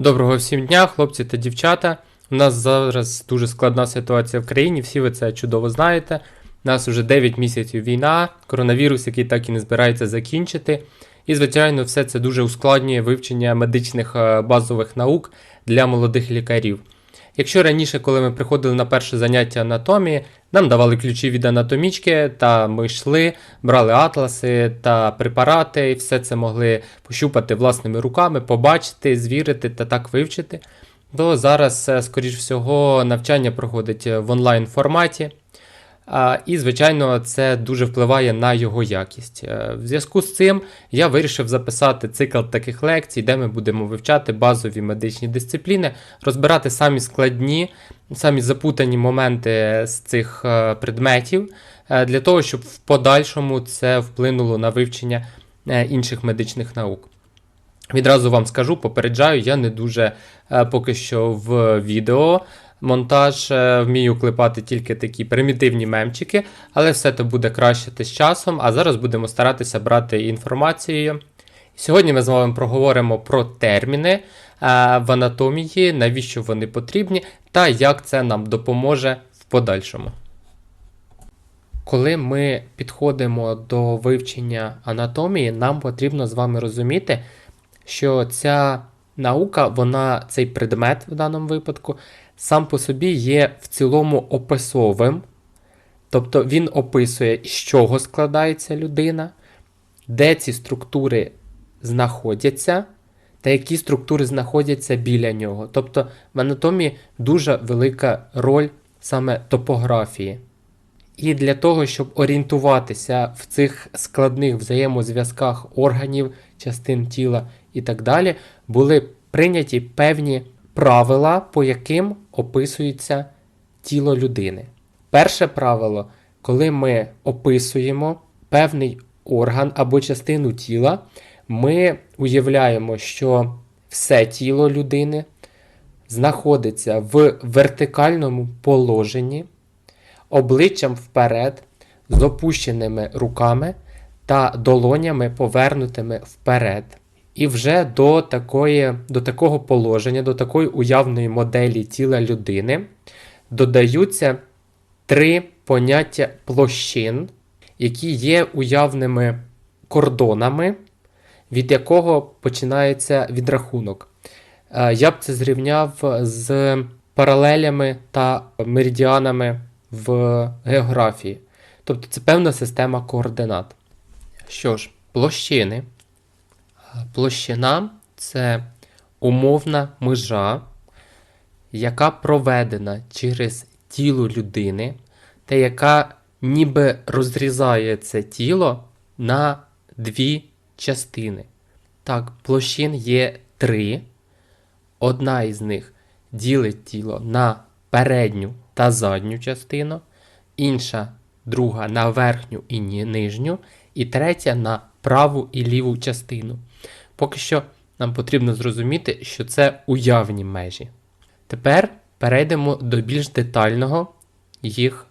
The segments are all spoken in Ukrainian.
Доброго всім дня, хлопці та дівчата. У нас зараз дуже складна ситуація в країні, всі ви це чудово знаєте. У нас вже 9 місяців війна, коронавірус, який так і не збирається закінчити. І, звичайно, все це дуже ускладнює вивчення медичних е, базових наук для молодих лікарів. Якщо раніше, коли ми приходили на перше заняття анатомії, нам давали ключі від анатомічки, та ми йшли, брали атласи та препарати, і все це могли пощупати власними руками, побачити, звірити та так вивчити. То зараз, е, скоріш всього, навчання проходить е, в онлайн форматі. І, звичайно, це дуже впливає на його якість. Е, В зв'язку з цим я вирішив записати цикл таких лекцій, де ми будемо вивчати базові медичні дисципліни, розбирати самі складні, самі запутані моменти з цих е, предметів, е, для того, щоб в подальшому це вплинуло на вивчення інших медичних наук. Відразу вам скажу, попереджаю, я не дуже поки що в відео. Монтаж е, вмію клепати тільки такі примітивні мемчики, але все це буде кращити з часом. А зараз будемо старатися брати інформацію. Сьогодні ми з вами проговоримо про терміни е, в анатомії, навіщо вони потрібні, та як це нам допоможе в подальшому. Коли ми підходимо до вивчення анатомії, нам потрібно з вами розуміти, що ця наука, вона, цей предмет в даному випадку, сам по собі є в цілому описовим. Тобто він описує, з чого складається людина, де ці структури знаходяться, та які структури знаходяться біля нього. Тобто в анатомії дуже велика роль саме топографії. І для того, щоб орієнтуватися в цих складних взаємозв'язках органів, частин тіла і так далі, були прийняті певні правила, по яким описується тіло людини. Перше правило, коли ми описуємо певний орган або частину тіла, ми уявляємо, що все тіло людини знаходиться в вертикальному положенні обличчям вперед, з опущеними руками та долонями повернутими вперед. І вже до, такої, до такого положення, до такої уявної моделі тіла людини додаються три поняття площин, які є уявними кордонами, від якого починається відрахунок. Е, Я б це зрівняв з паралелями та меридіанами в географії. Тобто це певна система координат. Що ж, площини. Площина це умовна межа, яка проведена через тіло людини, та яка ніби розрізає це тіло на дві частини. Так, площин є три. Одна із них ділить тіло на передню та задню частину, інша друга на верхню і нижню, і третя на праву і ліву частину. Поки що нам потрібно зрозуміти, що це уявні межі. Тепер перейдемо до більш детального їх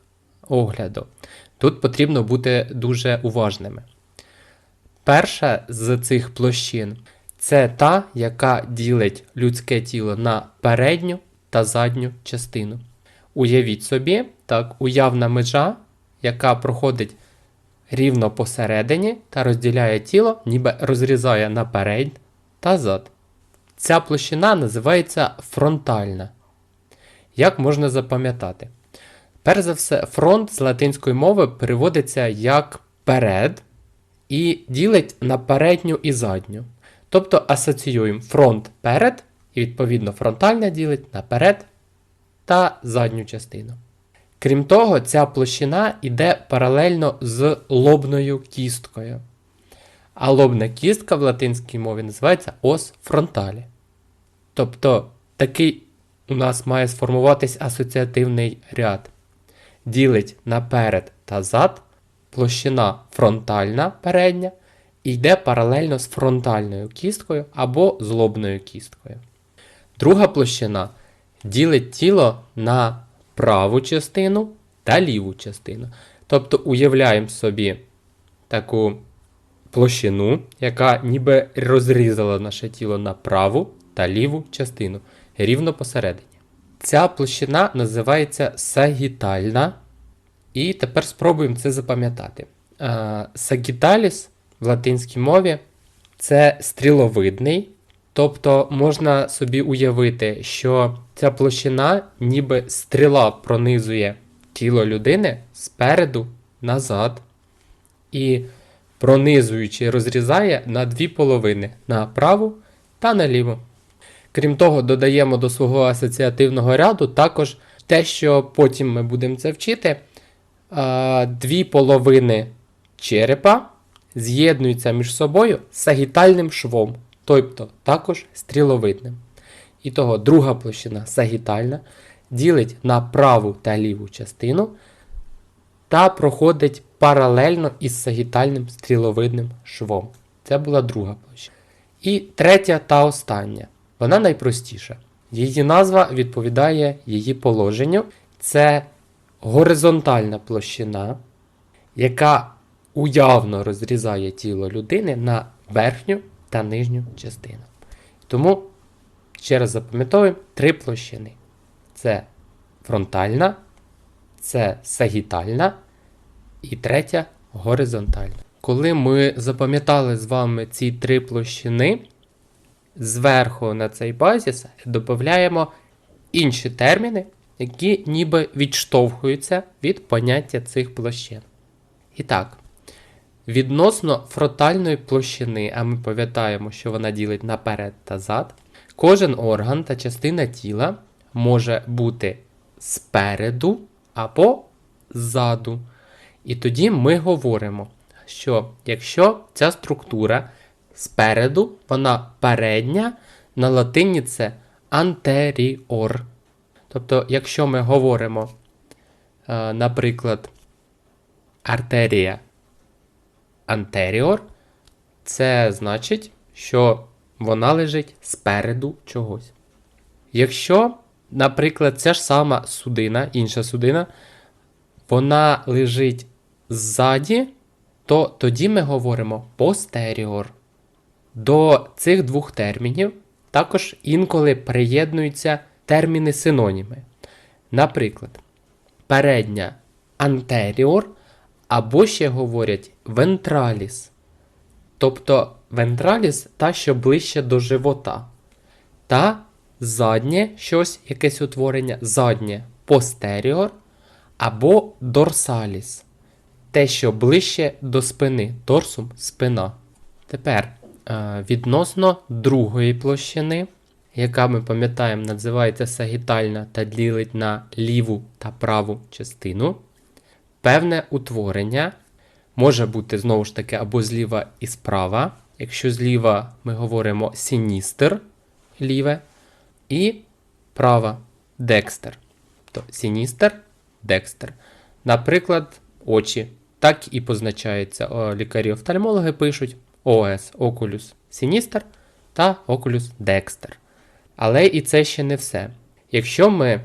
огляду. Тут потрібно бути дуже уважними. Перша з цих площин це та, яка ділить людське тіло на передню та задню частину. Уявіть собі, так, уявна межа, яка проходить рівно посередині та розділяє тіло, ніби розрізає наперед та зад. Ця площина називається фронтальна. Як можна запам'ятати? Перш за все, фронт з латинської мови переводиться як перед і ділить на передню і задню. Тобто асоціюємо фронт перед, і відповідно фронтальна ділить на перед та задню частину. Крім того, ця площина йде паралельно з лобною кісткою. А лобна кістка в латинській мові називається ос фронталі. Тобто такий у нас має сформуватись асоціативний ряд. Ділить наперед та зад, площина фронтальна передня, йде паралельно з фронтальною кісткою або з лобною кісткою. Друга площина ділить тіло на праву частину та ліву частину. Тобто уявляємо собі таку площину, яка ніби розрізала наше тіло на праву та ліву частину, рівно посередині. Ця площина називається сагітальна. І тепер спробуємо це запам'ятати. Е, Сагіталіс в латинській мові це стріловидний, тобто можна собі уявити, що ця площина ніби стріла пронизує тіло людини спереду назад і пронизуючи розрізає на дві половини на праву та на ліву. Крім того, додаємо до свого асоціативного ряду також те, що потім ми будемо це вчити. Дві половини черепа з'єднуються між собою сагітальним швом, тобто також стріловидним. І того друга площина сагітальна ділить на праву та ліву частину та проходить паралельно із сагітальним стріловидним швом. Це була друга площина. І третя та остання. Вона найпростіша. Її назва відповідає її положенню. Це горизонтальна площина, яка уявно розрізає тіло людини на верхню та нижню частину. Тому, ще раз запам'ятовуємо, три площини: це фронтальна, це сагітальна і третя горизонтальна. Коли ми запам'ятали з вами ці три площини, зверху на цей базіс додаємо інші терміни, які ніби відштовхуються від поняття цих площин. І так, відносно фронтальної площини, а ми пам'ятаємо, що вона ділить наперед та зад, кожен орган та частина тіла може бути спереду або ззаду. І тоді ми говоримо, що якщо ця структура спереду, вона передня, на латині це anterior. Тобто, якщо ми говоримо, е, наприклад, артерія anterior, це значить, що вона лежить спереду чогось. Якщо, наприклад, ця ж сама судина, інша судина, вона лежить ззаді, то тоді ми говоримо posterior. До цих двох термінів також інколи приєднуються терміни синоніми. Наприклад, передня anterior, або ще говорять ventralis. Тобто ventralis та, що ближче до живота. Та заднє щось, якесь утворення, заднє posterior або dorsalis. Те, що ближче до спини, торсум спина. Тепер е, відносно другої площини, яка ми пам'ятаємо, називається сагітальна та ділить на ліву та праву частину. Певне утворення може бути знову ж таки або зліва і справа. Якщо зліва ми говоримо сіністер ліве, і права декстер. Тобто сіністер, декстер. Наприклад, очі. Так і позначається. Лікарі-офтальмологи пишуть ОС Oculus Sinister та Oculus Dexter. Але і це ще не все. Якщо ми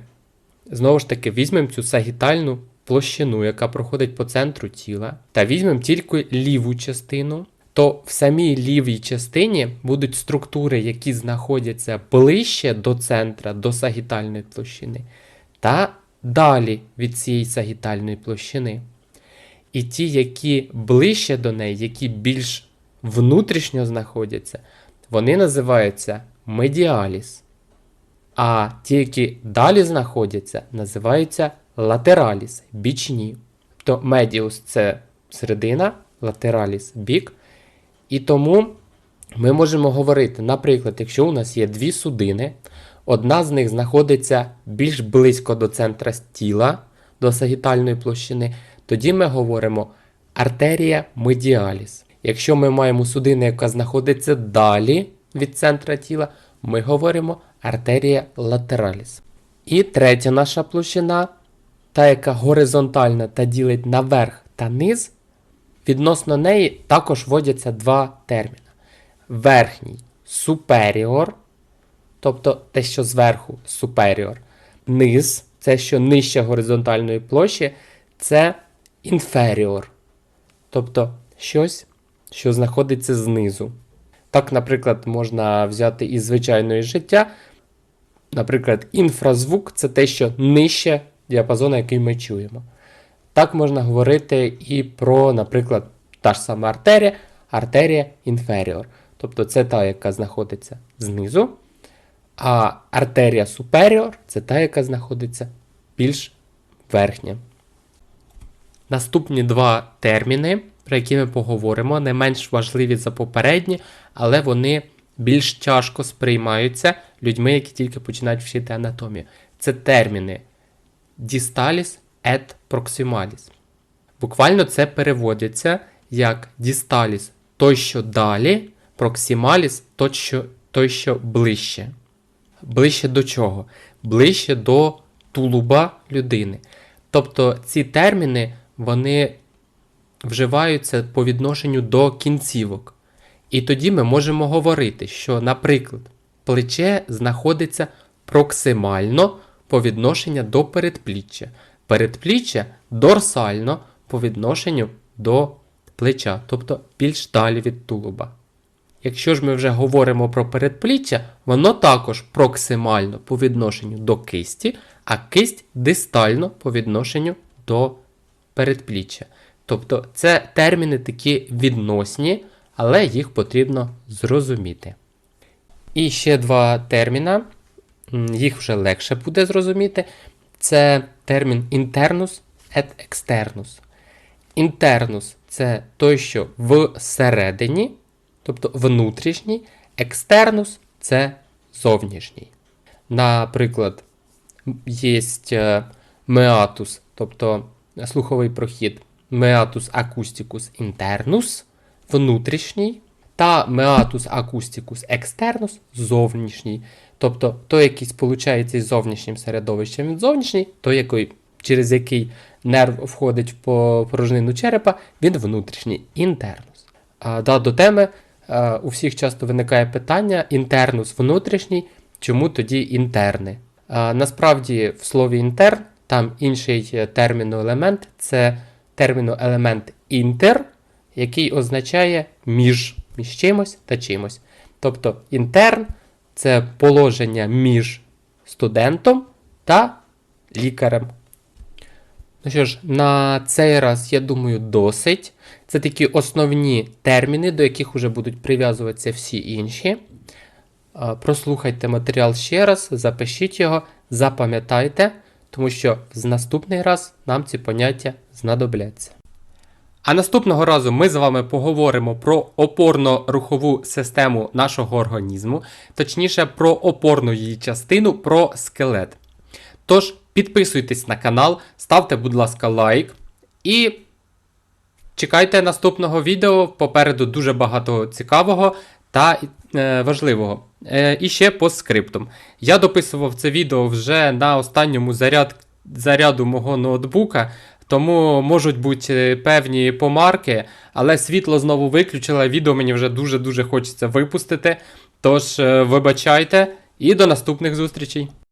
знову ж таки візьмемо цю сагітальну площину, яка проходить по центру тіла, та візьмемо тільки ліву частину, то в самій лівій частині будуть структури, які знаходяться ближче до центра, до сагітальної площини, та далі від цієї сагітальної площини. І ті, які ближче до неї, які більш внутрішньо знаходяться, вони називаються медіаліс. А ті, які далі знаходяться, називаються латераліс, бічні. Тобто медіус це середина, латераліс бік. І тому ми можемо говорити, наприклад, якщо у нас є дві судини, одна з них знаходиться більш близько до центра тіла, до сагітальної площини, тоді ми говоримо артерія медіаліс. Якщо ми маємо судину, яка знаходиться далі від центра тіла, ми говоримо артерія латераліс. І третя наша площина, та, яка горизонтальна та ділить на верх та низ, відносно неї також вводяться два терміни. Верхній superior, тобто те, що зверху superior, низ, це що нижче горизонтальної площі, це inferior, тобто щось, що знаходиться знизу. Так, наприклад, можна взяти із звичайного життя. Наприклад, інфразвук це те, що нижче діапазону, який ми чуємо. Так можна говорити і про, наприклад, та ж сама артерія, артерія інферіор. Тобто це та, яка знаходиться знизу, а артерія суперіор це та, яка знаходиться більш верхня. Наступні два терміни, про які ми поговоримо, не менш важливі за попередні, але вони більш тяжко сприймаються людьми, які тільки починають вчити анатомію. Це терміни distalis et proximalis. Буквально це переводиться як distalis той, що далі, proximalis той, що, той, що ближче. Ближче до чого? Ближче до тулуба людини. Тобто ці терміни вони вживаються по відношенню до кінцівок. І тоді ми можемо говорити, що, наприклад, плече знаходиться проксимально по відношенню до передпліччя, передпліччя дорсально по відношенню до плеча, тобто більш далі від тулуба. Якщо ж ми вже говоримо про передпліччя, воно також проксимально по відношенню до кисті, а кисть дистально по відношенню до передпліччя. Тобто це терміни такі відносні, але їх потрібно зрозуміти. І ще два терміна, їх вже легше буде зрозуміти. Це термін internus et externus. Інтернус це той, що всередині, тобто внутрішній, екстернус це зовнішній. Наприклад, є меатус, тобто слуховий прохід, meatus acousticus internus внутрішній, та meatus acousticus externus зовнішній. Тобто той, який сполучається із зовнішнім середовищем від зовнішній, той, який, через який нерв входить в по- порожнину черепа, він внутрішній інтернус. А, да, до теми а, у всіх часто виникає питання: інтернус внутрішній, чому тоді інтерни? А, насправді, в слові інтерн там інший е, терміноелемент це терміноелемент інтер, який означає між, між чимось та чимось. Тобто інтерн це положення між студентом та лікарем. Ну що ж, на цей раз, я думаю, досить. Це такі основні терміни, до яких вже будуть прив'язуватися всі інші. Прослухайте матеріал ще раз, запишіть його, запам'ятайте, тому що з наступний раз нам ці поняття знадобляться. А наступного разу ми з вами поговоримо про опорно-рухову систему нашого організму, точніше про опорну її частину, про скелет. Тож підписуйтесь на канал, ставте, будь ласка, лайк і чекайте наступного відео. Попереду дуже багато цікавого та е, важливого. Е, і ще по скриптум. Я дописував це відео вже на останньому заряд, заряду мого ноутбука. Тому можуть бути е, певні помарки, але світло знову виключила. відео мені вже дуже-дуже хочеться випустити. Тож, е, вибачайте і до наступних зустрічей.